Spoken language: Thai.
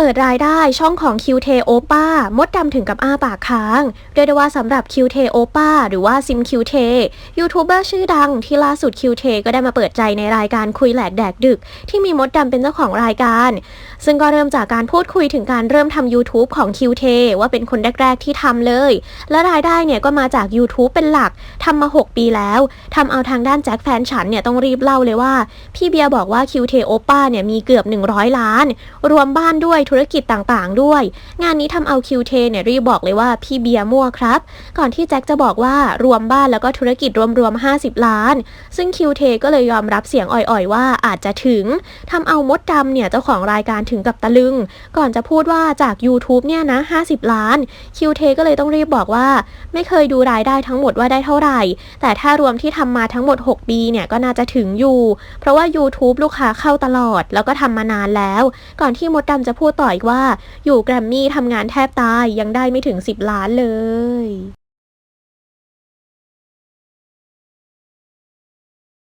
ปิดรายได้ช่องของ QT o p a มดดำถึงกับอ้าปากค้าง เรียกได้ว่าสำหรับ QT o p a หรือว่าซิม QT ยูทูบเบอร์ชื่อดังที่ล่าสุด QT ก็ได้มาเปิดใจในรายการคุยแหลกแดกดึก ที่มีมดดำเป็นเจ้าของรายการ ซึ่งก็เริ่มจากการพูดคุยถึงการเริ่มทำ YouTube ของ QT ว่าเป็นคนแรก ๆ ที่ทำเลย และรายได้เนี่ยก็มาจาก YouTube เป็นหลักทำมา 6 ปีแล้วทำเอาทางด้านแจ็คแฟนฉันเนี่ยต้องรีบเล่าเลยว่าพี่เบียร์บอกว่า QT o p a เนี่ยมีเกือบ 100 ล้าน รวมบ้านด้วยธุรกิจต่างๆ ด้วย งานนี้ทำเอา QT เทเนี่ยรีบบอกเลยว่าพี่เบียร์มั่วครับ ก่อนที่แจ็คจะบอกว่ารวมบ้านแล้วก็ธุรกิจรวมๆ 50 ล้าน ซึ่ง QT ก็เลยยอมรับเสียงอ่อยๆ ว่าอาจจะถึงทำเอามดดำเนี่ยเจ้าของรายการถึงกับตะลึง ก่อนจะพูดว่าจาก YouTube เนี่ยนะ 50 ล้าน QT ก็เลยต้องรีบบอกว่า ไม่เคยดูรายได้ทั้งหมดว่าได้เท่าไหร่ แต่ถ้ารวมที่ทำมาทั้งหมด 6 ปีเนี่ยก็น่าจะถึงอยู่ เพราะว่า YouTube ลูกค้าเข้าตลอด แล้วก็ทำมานานแล้ว ก่อนที่มดดำจะพูดพูดต่ออีกว่า อยู่แกรมมี่ทำงานแทบตายยังได้ไม่ถึง 10 ล้านเลย